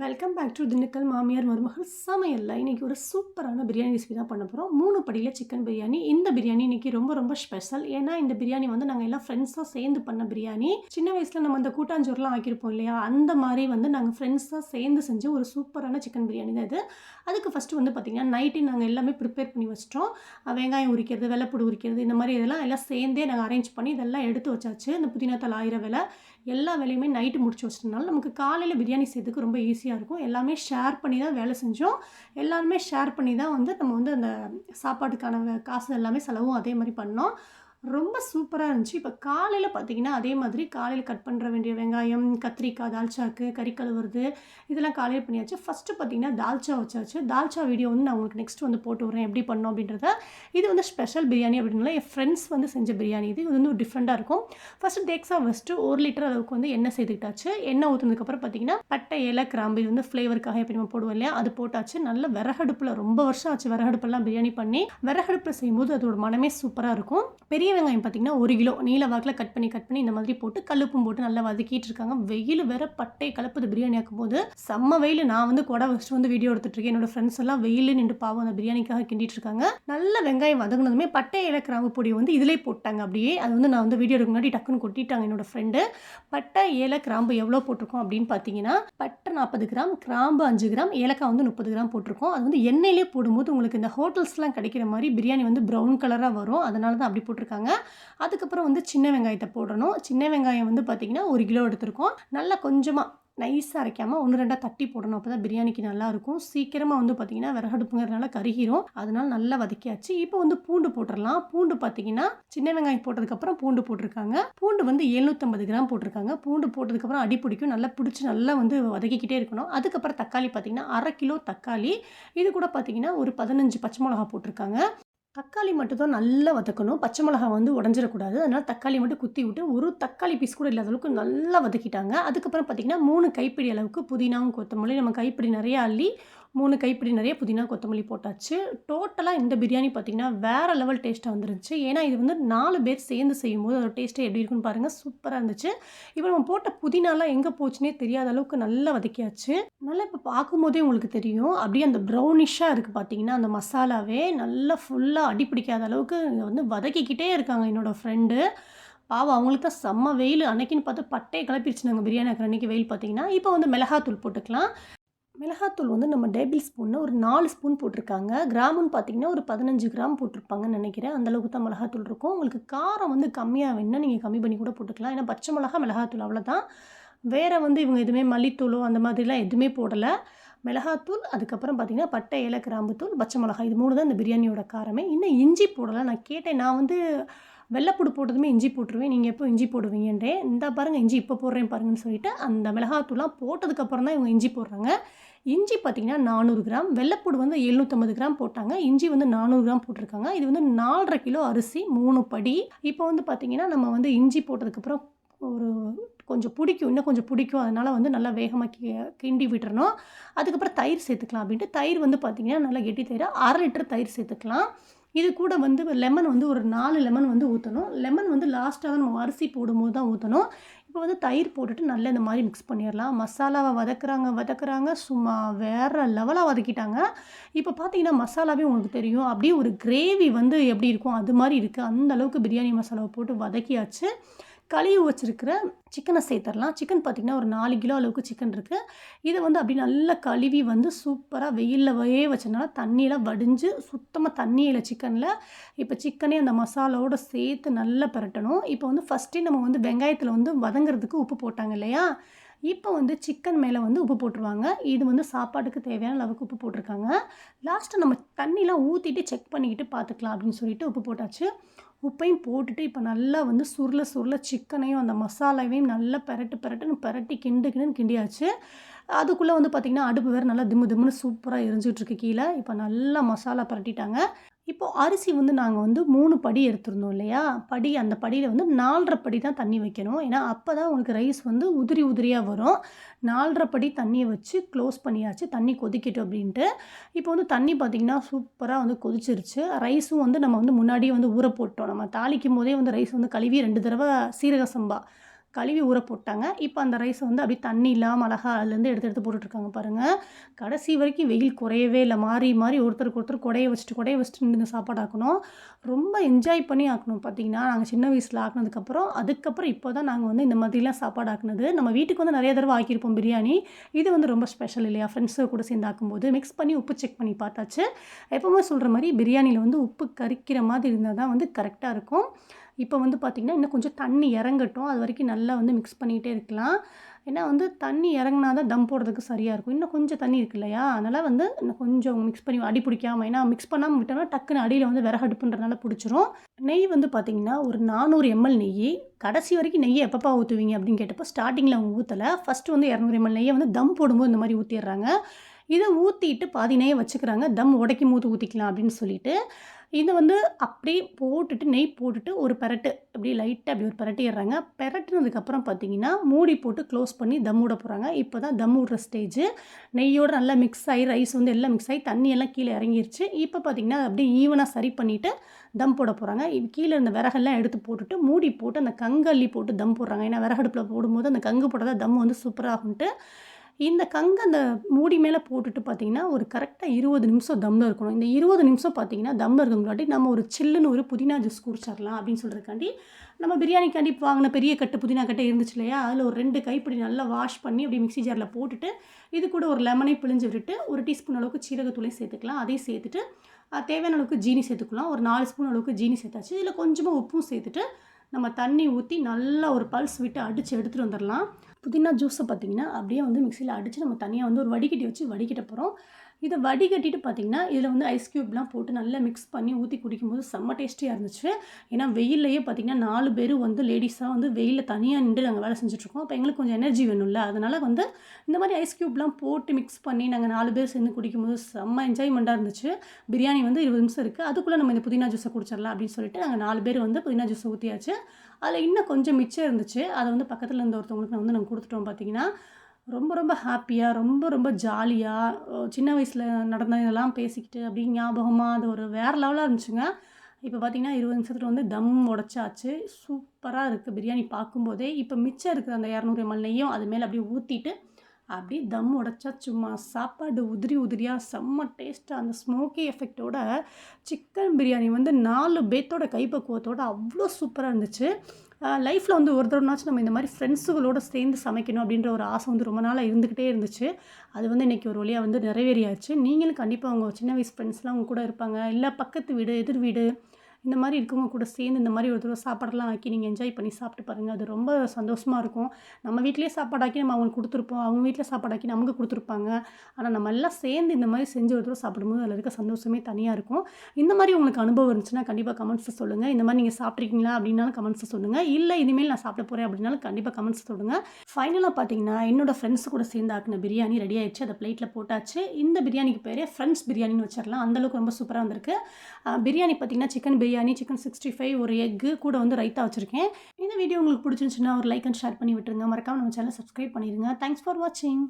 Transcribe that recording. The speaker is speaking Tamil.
வெல்கம் பேக் டு திண்டுக்கல் மாமியார் மருமகள் சமையல்ல. இன்றைக்கி ஒரு சூப்பரான பிரியாணி ரெசிபி தான் பண்ண போகிறோம் மூணு படியில் சிக்கன் பிரியாணி இந்த பிரியாணி இன்றைக்கி ரொம்ப ரொம்ப ஸ்பெஷல் ஏன்னா இந்த பிரியாணி வந்து நாங்கள் எல்லாம் ஃப்ரெண்ட்ஸாக சேர்ந்து பண்ண பிரியாணி. சின்ன வயசில் நம்ம அந்த கூட்டாஞ்சோறுலாம் ஆக்கியிருப்போம் இல்லையா? அந்த மாதிரி வந்து நாங்கள் ஃப்ரெண்ட்ஸாக சேர்ந்து செஞ்ச ஒரு சூப்பரான சிக்கன் பிரியாணி தான் இது. அதுக்கு ஃபஸ்ட்டு வந்து பார்த்திங்கன்னா நைட்டே நாங்கள் எல்லாமே ப்ரிப்பேர் பண்ணி வச்சிட்டோம். வெங்காயம் உரிக்கிறது வெள்ளைப்பூடு உரிக்கிறது இந்த மாதிரி இதெல்லாம் எல்லாம் சேர்ந்தே நாங்கள் அரேஞ்ச் பண்ணி இதெல்லாம் எடுத்து வச்சாச்சு. இந்த புதினா தலை ஆயிரம் விலை எல்லா வேலையுமே நைட்டு முடிச்சு வச்சிட்டனால நமக்கு காலையில் பிரியாணி செய்யறதுக்கு ரொம்ப ஈஸியாக இருக்கும். எல்லாமே ஷேர் பண்ணி தான் வேலை செஞ்சோம். எல்லாருமே ஷேர் பண்ணி தான் வந்து நம்ம வந்து அந்த சாப்பாட்டுக்கான காசு எல்லாமே செலவும் அதே மாதிரி பண்ணோம். ரொம்ப சூப்பராக இருந்துச்சு. இப்போ காலையில் பார்த்தீங்கன்னா அதே மாதிரி காலையில் கட் பண்ணுற வேண்டிய வெங்காயம் கத்திரிக்காய் தால்ச்சாக்கு கறி கழுவுறது இதெல்லாம் காலையில் பண்ணியாச்சு. ஃபஸ்ட்டு பார்த்தீங்கன்னா தால்ச்சா வச்சாச்சு. தால்ச்சா வீடியோ வந்து நான் உங்களுக்கு நெக்ஸ்ட் வந்து போட்டு விட்றேன். எப்படி பண்ணோம் அப்படின்றத. இது வந்து ஸ்பெஷல் பிரியாணி அப்படின்னால என் ஃப்ரெண்ட்ஸ் வந்து செஞ்ச பிரியாணி இது. இது வந்து டிஃப்ரெண்ட்டாக இருக்கும். ஃபஸ்ட்டு டேக்ஸா ஃபஸ்ட்டு ஒரு லிட்டர் அளவுக்கு வந்து எண்ணெய் சேர்த்துக்கிட்டாச்சு. எண்ணெய் ஊற்றுனதுக்கப்புறம் பார்த்தீங்கன்னா பட்டை இலை கிராம்பு இது வந்து ஃப்ளேவருக்காக எப்படி நம்ம போடுவோம் இல்லையா? அது போட்டாச்சு. நல்ல விறகடுப்பில் ரொம்ப வருஷம் ஆச்சு விறகடுப்பெல்லாம் பிரியாணி பண்ணி. விறகடுப்பில் செய்யும்போது அதோட மனமே சூப்பராக இருக்கும். பெரிய வெங்காயம் பார்த்தீங்கன்னா ஒரு கிலோ நீல வாக்கில் கட் பண்ணி கட் பண்ணி இந்த மாதிரி போட்டு கல்லுப்பும் போட்டு நல்லா வதக்கிட்டு இருக்காங்க. வெயில் வேற பட்டை கலப்புது பிரியாணி ஆக்கும் போது செம்ம வெயில். நான் வந்து கொடை வச்சுட்டு வந்து வீடியோ எடுத்துட்டு இருக்கேன். என்னோட ஃப்ரெண்ட்ஸ் எல்லாம் வெயில் நின்று பாவம் அந்த பிரியாணிக்காக கிண்டிட்டு இருக்காங்க. நல்ல வெங்காயம் வதங்கினதுமே பட்டை இலை கிராம்பு பொடி வந்து இதிலே போட்டாங்க அப்படியே. அது வந்து நான் வந்து வீடியோ எடுக்க முன்னாடி டக்குன்னு கொட்டிட்டாங்க என்னோட ஃப்ரெண்டு பட்டை ஏலை கிராம்பு எவ்வளோ போட்டிருக்கோம் அப்படின்னு பார்த்தீங்கன்னா பட்டை நாற்பது கிராம் கிராம்பு அஞ்சு கிராம் ஏலக்காய் வந்து முப்பது கிராம் போட்டிருக்கோம். அது வந்து எண்ணெயிலே போடும்போது உங்களுக்கு இந்த ஹோட்டல்ஸ்லாம் கிடைக்கிற மாதிரி பிரியாணி வந்து ப்ரௌன் கலராக வரும். அதனால தான் அப்படி போட்டிருக்காங்க. அதுக்கப்புறம் வந்து சின்ன வெங்காயத்தை போடணும். சின்ன வெங்காயம் வந்து பார்த்திங்கன்னா ஒரு கிலோ எடுத்திருக்கோம். நல்லா கொஞ்சமாக நைஸாக அரைக்காமல் ஒன்று ரெண்டாக தட்டி போடணும். அப்போ தான் பிரியாணிக்கு நல்லாயிருக்கும் சீக்கிரமாக வந்து பார்த்திங்கன்னா விறகடுப்புங்கிறதுனால கருகிரும். அதனால் நல்லா வதக்கியாச்சு. இப்போ வந்து பூண்டு போட்டுடலாம் பூண்டு பார்த்தீங்கன்னா சின்ன வெங்காயம் போட்டதுக்கப்புறம் பூண்டு போட்டிருக்காங்க. பூண்டு வந்து 750 கிராம் போட்டிருக்காங்க. பூண்டு போட்டதுக்கப்புறம் அடி பிடிக்கும். நல்லா பிடிச்சி நல்லா வந்து வதக்கிக்கிட்டே இருக்கணும். அதுக்கப்புறம் தக்காளி பார்த்தீங்கன்னா அரை கிலோ தக்காளி. இது கூட பார்த்தீங்கன்னா ஒரு பதினஞ்சு பச்சை மிளகா போட்டிருக்காங்க. தக்காளி மட்டும்தான் நல்லா வதக்கணும். பச்சை மிளகா வந்து உடஞ்சிடக்கூடாது. அதனால் தக்காளி மட்டும் குத்தி விட்டு ஒரு தக்காளி பீஸ் கூட இல்லாத அளவுக்கு நல்லா வதக்கிட்டாங்க. அதுக்கப்புறம் பார்த்திங்கன்னா மூணு கைப்பிடி அளவுக்கு புதினாவும் கொத்தமல்லி நம்ம கைப்பிடி நிறையா அள்ளி மூணு கைப்பிடி நிறைய புதினா கொத்தமல்லி போட்டாச்சு. டோட்டலாக இந்த பிரியாணி பார்த்திங்கன்னா வேறு லெவல் டேஸ்ட்டாக வந்துருந்துச்சு. ஏன்னா இது வந்து நாலு பேர் சேர்ந்து செய்யும்போது அதோட டேஸ்ட்டே எப்படி இருக்குன்னு பாருங்கள் சூப்பராக இருந்துச்சு. இப்போ நம்ம போட்ட புதினாலாம் எங்கே போச்சுன்னே தெரியாத அளவுக்கு நல்லா வதக்கியாச்சு. நல்லா இப்போ பார்க்கும்போதே உங்களுக்கு தெரியும். அப்படியே அந்த ப்ரௌனிஷாக இருக்குது பார்த்தீங்கன்னா அந்த மசாலாவே நல்லா ஃபுல்லாக அடி பிடிக்காத அளவுக்கு வந்து வதக்கிக்கிட்டே இருக்காங்க என்னோடய ஃப்ரெண்டு பாவம் அவங்களுக்கு தான் செம்ம வெயில். அன்னைக்குன்னு பார்த்து பட்டையை கிளப்பிடுச்சு நாங்கள் பிரியாணி ஆக்கிற அன்னைக்கு வெயில் பார்த்தீங்கன்னா இப்போ வந்து மிளகாத்தூள் போட்டுக்கலாம். மிளகாத்தூள் வந்து நம்ம டேபிள் ஸ்பூனில் ஒரு நாலு ஸ்பூன் போட்டிருக்காங்க. கிராமுன்னு பார்த்தீங்கன்னா ஒரு பதினஞ்சு கிராம் போட்டிருப்பாங்கன்னு நினைக்கிறேன். அந்தளவுக்கு தான் மிளகாத்தூள் இருக்கும். உங்களுக்கு காரம் வந்து கம்மியாக வேணுன்னா நீங்கள் கம்மி பண்ணி கூட போட்டுக்கலாம். ஏன்னா பச்சை மிளகா மிளகாத்தூள் அவ்வளோதான் வேறு வந்து இவங்க எதுவுமே மல்லித்தூளோ அந்த மாதிரிலாம் எதுவுமே போடலை. மிளகாத்தூள் அதுக்கப்புறம் பார்த்தீங்கன்னா பட்டை ஏல கிராம்புத்தூள் பச்சை மிளகாய் இது மூணு தான் இந்த பிரியாணியோட காரமே. இன்னும் இஞ்சி போடலை. நான் கேட்டேன். நான் வந்து வெள்ளைப்பூடு போட்டதுமே இஞ்சி போட்டுருவேன். நீங்கள் எப்போ இஞ்சி போடுவீங்கன்றே இந்த பாருங்கள் இஞ்சி இப்போ போடுறேன் பாருங்கன்னு சொல்லிட்டு அந்த மிளகாத்தூள்லாம் போட்டதுக்கப்புறம் தான் இவங்க இஞ்சி போடுறாங்க. இஞ்சி பார்த்தீங்கன்னா நானூறு கிராம் வெள்ளைப்பூடு வந்து எழுநூற்றம்பது கிராம் போட்டாங்க. இஞ்சி வந்து நானூறு கிராம் போட்டிருக்காங்க. இது வந்து நாலரை கிலோ அரிசி மூணு படி. இப்போ வந்து பார்த்தீங்கன்னா நம்ம வந்து இஞ்சி போட்டதுக்கப்புறம் ஒரு கொஞ்சம் பிடிக்கும் இன்னும் கொஞ்சம் பிடிக்கும். அதனால் வந்து நல்லா வேகமாக கி கிண்டி விட்டுறணும். அதுக்கப்புறம் தயிர் சேர்த்துக்கலாம் அப்படின்ட்டு. தயிர் வந்து பார்த்திங்கன்னா நல்லா கெட்டி தயிர் அரை லிட்டர் தயிர் சேர்த்துக்கலாம். இது கூட வந்து லெமன் வந்து ஒரு நாலு லெமன் வந்து ஊற்றணும் லெமன் வந்து லாஸ்ட்டாக தான் நம்ம அரிசி போடும்போது தான் ஊற்றணும் இப்போ வந்து தயிர் போட்டுட்டு நல்லா இந்த மாதிரி மிக்ஸ் பண்ணிடலாம். மசாலாவை வதக்குறாங்க வதக்குறாங்க சும்மா வேறு லெவலாக வதக்கிட்டாங்க. இப்போ பார்த்தீங்கன்னா மசாலாவே உங்களுக்கு தெரியும். அப்படியே ஒரு கிரேவி வந்து எப்படி இருக்கும்? அது மாதிரி இருக்குது அந்த அளவுக்கு பிரியாணி மசாலாவை போட்டு வதக்கியாச்சு. கழுவி வச்சுருக்கிற சிக்கனை சேர்த்துடலாம் சிக்கன் பார்த்திங்கன்னா ஒரு நாலு கிலோ அளவுக்கு சிக்கன் இருக்குது இதை வந்து அப்படி நல்லா கழுவி வந்து சூப்பராக வெயிலில் வே வச்சனால தண்ணியெலாம் வடிஞ்சு சுத்தமாக தண்ணியில் சிக்கனில் இப்போ சிக்கனே அந்த மசாலாவோடு சேர்த்து நல்லா பரட்டணும். இப்போ வந்து ஃபஸ்ட்டே நம்ம வந்து வெங்காயத்தில் வந்து வதங்குறதுக்கு உப்பு போட்டாங்க இல்லையா? இப்போ வந்து சிக்கன் மேலே வந்து உப்பு போட்டுருவாங்க. இது வந்து சாப்பாட்டுக்கு தேவையான அளவுக்கு உப்பு போட்டிருக்காங்க. லாஸ்ட்டு நம்ம தண்ணிலாம் ஊற்றிட்டு செக் பண்ணிக்கிட்டு பார்த்துக்கலாம் அப்படின்னு சொல்லிட்டு உப்பு போட்டாச்சு. உப்பையும் போட்டுட்டு இப்போ நல்லா வந்து சுருள சுருள சிக்கனையும் அந்த மசாலாவையும் நல்லா பெரட்டு பெரட்டுன்னு பெரட்டி கிண்டு கிண்டுன்னு கிண்டியாச்சு. அதுக்குள்ளே வந்து பார்த்திங்கன்னா அடுப்பு வேறு நல்லா திம்மு திம்முன்னு சூப்பராக எரிஞ்சிட்டு கீழே. இப்போ நல்லா மசாலா பரட்டிட்டாங்க. இப்போ அரிசி வந்து நாங்கள் வந்து மூணு படி எடுத்திருந்தோம் இல்லையா? படி அந்த படியில் வந்து நாலரை படி தான் தண்ணி வைக்கணும். ஏன்னா அப்போ தான் உங்களுக்கு ரைஸ் வந்து உதிரி உதிரியாக வரும். நாலரை படி தண்ணியை வச்சு க்ளோஸ் பண்ணியாச்சு. தண்ணி கொதிக்கட்டும் அப்படின்ட்டு. இப்போ வந்து தண்ணி பார்த்திங்கன்னா சூப்பராக வந்து கொதிச்சிருச்சு. ரைஸும் வந்து நம்ம வந்து முன்னாடியே வந்து ஊற போட்டோம். நம்ம தாளிக்கும் போதே வந்து ரைஸ் வந்து கழுவி ரெண்டு தடவை சீரக சம்பா கழுவி ஊற போட்டாங்க. இப்போ அந்த ரைஸை வந்து அப்படியே தண்ணி இல்லாமல் அழகாக அதுலேருந்து எடுத்து எடுத்து போட்டுட்ருக்காங்க பாருங்கள் கடைசி வரைக்கும் வெயில் குறையவே இல்லை. மாறி மாறி ஒருத்தருக்கு ஒருத்தர் குடைய வச்சுட்டு குடைய வச்சுட்டு நின்று இந்த சாப்பாடு ஆக்கணும் ரொம்ப என்ஜாய் பண்ணி ஆக்கணும் பார்த்தீங்கன்னா நாங்கள் சின்ன வயசில் ஆக்குனதுக்கப்புறம் அதுக்கப்புறம் இப்போ தான் நாங்கள் வந்து இந்த மாதிரிலாம் சாப்பாடு ஆக்குனது. நம்ம வீட்டுக்கு வந்து நிறைய தடவை ஆக்கியிருப்போம் பிரியாணி. இது வந்து ரொம்ப ஸ்பெஷல் இல்லையா? ஃப்ரெண்ட்ஸு கூட சேர்ந்து ஆக்கும்போது மிக்ஸ் பண்ணி உப்பு செக் பண்ணி பார்த்தாச்சு. எப்போவுமே சொல்கிற மாதிரி பிரியாணியில் வந்து உப்பு கறிக்கிற மாதிரி இருந்தால் தான் வந்து கரெக்டாக இருக்கும். இப்போ வந்து பார்த்திங்கன்னா இன்னும் கொஞ்சம் தண்ணி இறங்கட்டும். அது வரைக்கும் நல்லா வந்து மிக்ஸ் பண்ணிகிட்டே இருக்கலாம். ஏன்னா வந்து தண்ணி இறங்கினா தான் தம் போடுறதுக்கு சரியாக இருக்கும். இன்னும் கொஞ்சம் தண்ணி இருக்கு இல்லையா? அதனால் வந்து இன்னும் கொஞ்சம் மிக்ஸ் பண்ணி அடி பிடிக்காமல் ஏன்னா மிக்ஸ் பண்ணாமல் விட்டோம்னா டக்குன்னு அடியில் வந்து விறகடுப்புன்றனால பிடிச்சிரும். நெய் வந்து பார்த்திங்கன்னா ஒரு நானூறு எம்எல் நெய். கடைசி வரைக்கும் நெய்யை எப்பப்பா ஊற்றுவீங்க அப்படின்னு கேட்டப்போ ஸ்டார்டிங்கில் அவங்க ஊற்றலை ஃபஸ்ட்டு வந்து இரநூறு எம்எல் நெய்யை வந்து தம் போடும்போது இந்த மாதிரி ஊற்றிடுறாங்க இதை ஊற்றிட்டு பாதி நெய்யை வச்சுக்கிறாங்க. தம் உடைக்கும் போது ஊற்றிக்கலாம் அப்படின்னு சொல்லிட்டு. இதை வந்து அப்படியே போட்டுட்டு நெய் போட்டுட்டு ஒரு பெரட்டு அப்படியே லைட்டாக அப்படி ஒரு பெரட்டிடுறாங்க பெரட்டுனதுக்கப்புறம் பார்த்தீங்கன்னா மூடி போட்டு க்ளோஸ் பண்ணி தம் விட போகிறாங்க இப்போ தான் தம் விடுற ஸ்டேஜ் நெய்யோடு நல்லா மிக்ஸ் ஆகி ரைஸ் வந்து எல்லாம் மிக்ஸ் ஆகி தண்ணி எல்லாம் கீழே இறங்கிருச்சு. இப்போ பார்த்தீங்கன்னா அப்படியே ஈவனாக சரி பண்ணிவிட்டு தம் போட போகிறாங்க கீழே இருந்த விறகெல்லாம் எடுத்து போட்டுட்டு மூடி போட்டு அந்த கங்கல்லி போட்டு தம் போடுறாங்க. ஏன்னா விறகடுப்பில் போடும்போது அந்த கங்கு போட்டால் தான் தம் வந்து சூப்பராகும்ட்டு இந்த கங்கு அந்த மூடி மேலே போட்டுட்டு பார்த்தீங்கன்னா ஒரு கரெக்டாக இருபது நிமிஷம் தம்மில் இருக்கணும். இந்த இருபது நிமிஷம் பார்த்தீங்கன்னா தம்மில் இருக்கங்காட்டி நம்ம ஒரு சில்லுன்னு ஒரு புதினா ஜூஸ் குடிச்சிடலாம் அப்படின்னு சொல்கிறதுக்காண்டி நம்ம பிரியாணிக்காண்டி வாங்கின பெரிய கட்டு புதினா கட்டை இருந்துச்சு இல்லையா? அதில் ஒரு ரெண்டு கைப்பிடி நல்லா வாஷ் பண்ணி அப்படியே மிக்ஸி ஜாரில் போட்டுட்டு இது கூட ஒரு லெமனை பிழிஞ்சு விட்டுட்டு ஒரு டீஸ்பூன் அளவுக்கு சீரகத்தூளையும் சேர்த்துக்கலாம். அதையும் சேர்த்துட்டு தேவையான அளவுக்கு ஜீனி சேர்த்துக்கலாம். ஒரு நாலு ஸ்பூன் அளவுக்கு ஜீனி சேர்த்தாச்சு. இதில் கொஞ்சமாக உப்பும் சேர்த்துட்டு நம்ம தண்ணி ஊற்றி நல்லா ஒரு பல்ஸ் விட்டு அடித்து எடுத்துகிட்டு வந்துடலாம் புதினா ஜூஸை பார்த்திங்கன்னா அப்படியே வந்து மிக்சியில் அடித்து நம்ம தனியாக வந்து ஒரு வடிகட்டி வச்சு வடிகட்ட போகிறோம் இதை வடிகட்டிட்டு பார்த்தீங்கன்னா இதில் வந்து ஐஸ் க்யூப்லாம் போட்டு நல்லா மிக்ஸ் பண்ணி ஊற்றி குடிக்கும்போது செம்ம டேஸ்டியாக இருந்துச்சு. ஏன்னா வெயில்லையே பார்த்தீங்கன்னா நாலு பேர் வந்து லேடிஸாக வந்து வெயிலில் தனியாக நின்று நாங்கள் வேலை செஞ்சுட்ருக்கோம். அப்போ எங்களுக்கு கொஞ்சம் எனர்ஜி வேணும்ல. அதனால் வந்து இந்த மாதிரி ஐஸ் க்யூப்லாம் போட்டு மிக்ஸ் பண்ணி நாங்கள் நாலு பேர் சேர்ந்து குடிக்கும்போது செம்ம என்ஜாய்மெண்ட்டாக இருந்துச்சு. பிரியாணி வந்து இருபது நிமிஷம் இருக்குது அதுக்குள்ளே நம்ம இந்த புதினா ஜூஸை குடிச்சிடலாம் அப்படின்னு சொல்லிட்டு நாங்கள் நாலு பேர் வந்து புதினா ஜூஸை ஊற்றியாச்சு அதில் இன்னும் கொஞ்சம் மிச்சம் இருந்துச்சு. அதை வந்து பக்கத்தில் இருந்த ஒருத்தவங்களுக்கு நான் வந்து நாங்கள் கொடுத்துட்டோம் பார்த்தீங்கன்னா ரொம்ப ரொம்ப ஹாப்பியாக ரொம்ப ரொம்ப ஜாலியாக சின்ன வயசில் நடந்த இதெல்லாம் பேசிக்கிட்டு அப்படி ஞாபகமாக அது ஒரு வேறு லெவலாக இருந்துச்சுங்க. இப்போ பார்த்தீங்கன்னா இருபது நிமிஷத்தில் வந்து தம் உடச்சாச்சு. சூப்பராக இருக்குது பிரியாணி பார்க்கும்போதே இப்போ மிச்சம் இருக்குது அந்த இரநூறு எம்எல் நெய்யும் அது மேலே அப்படியே ஊற்றிட்டு அப்படியே தம் உடச்சா சும்மா சாப்பாடு உதிரி உதிரியாக செம்ம டேஸ்ட்டாக அந்த ஸ்மோக்கி எஃபெக்டோட சிக்கன் பிரியாணி வந்து நாலு பேத்தோட கைப்பக்குவத்தோட அவ்வளோ சூப்பராக இருந்துச்சு. லைஃப்பில் வந்து ஒரு தடவைனாச்சும் நம்ம இந்த மாதிரி ஃப்ரெண்ட்ஸுகளோட சேர்ந்து சமைக்கணும் அப்படின்ற ஒரு ஆசை வந்து ரொம்ப நாளாக இருந்துக்கிட்டே இருந்துச்சு. அது வந்து இன்றைக்கி ஒரு வழியாக வந்து நிறைவேறியாச்சு. நீங்களும் கண்டிப்பாக அவங்க சின்ன வயசு ஃப்ரெண்ட்ஸ்லாம் அவங்க கூட இருப்பாங்க. இல்லை பக்கத்து வீடு எதிர் வீடு இந்த மாதிரி இருக்கவங்க கூட சேர்ந்து இந்த மாதிரி ஒரு தடவை சாப்பாடெல்லாம் ஆக்கி நீங்கள் என்ஜாய் பண்ணி சாப்பிட்டு பாருங்கள் அது ரொம்ப சந்தோஷமாக இருக்கும். நம்ம வீட்டிலேயே சாப்பாடாக்கி நம்ம அவங்களுக்கு கொடுத்துருப்போம். அவங்க வீட்டில் சாப்பாடாக்கி நமக்கு கொடுத்துருப்பாங்க. ஆனால் நம்ம எல்லாம் சேர்ந்து இந்த மாதிரி செஞ்சு ஒரு தடவை சாப்பிடும்போது அதில் இருக்க சந்தோஷமே தனியாக இருக்கும். இந்த மாதிரி உங்களுக்கு அனுபவம் இருந்துச்சுன்னா கண்டிப்பாக கமெண்ட்ஸை சொல்லுங்கள் இந்த மாதிரி நீங்கள் சாப்பிட்ருக்கீங்களா அப்படின்னாலும் கமெண்ட்ஸை சொல்லுங்கள் இல்லை இனிமேல் நான் சாப்பிட போகிறேன் அப்படின்னாலும் கண்டிப்பாக கமெண்ட்ஸ் சொல்லுங்கள் ஃபைனலாக பார்த்தீங்கன்னா என்னோட ஃப்ரெண்ட்ஸ் கூட சேர்ந்து ஆக்கின பிரியாணி ரெடி ஆயிடுச்சு. அதை பிளேட்டில் போட்டாச்சு. இந்த பிரியாணிக்கு பேரே ஃப்ரெண்ட்ஸ் பிரியாணின்னு வச்சிடலாம். அந்தளவுக்கு ரொம்ப சூப்பராக வந்திருக்கு. பிரியாணி பார்த்தீங்கன்னா chicken biryani biryani chicken sixty five ஒரு எக்கு கூட வந்து ரைத்தா வச்சுருக்கேன். இந்த வீடியோ உங்களுக்கு பிடிச்சிருந்துச்சுன்னா ஒரு லைக் அண்ட் ஷேர் பண்ணி விட்டுருங்க. மறக்காமல் நம்ம சேனல் சப்ஸ்கிரைப் பண்ணிடுங்க தேங்க்ஸ் ஃபார் வாட்சிங்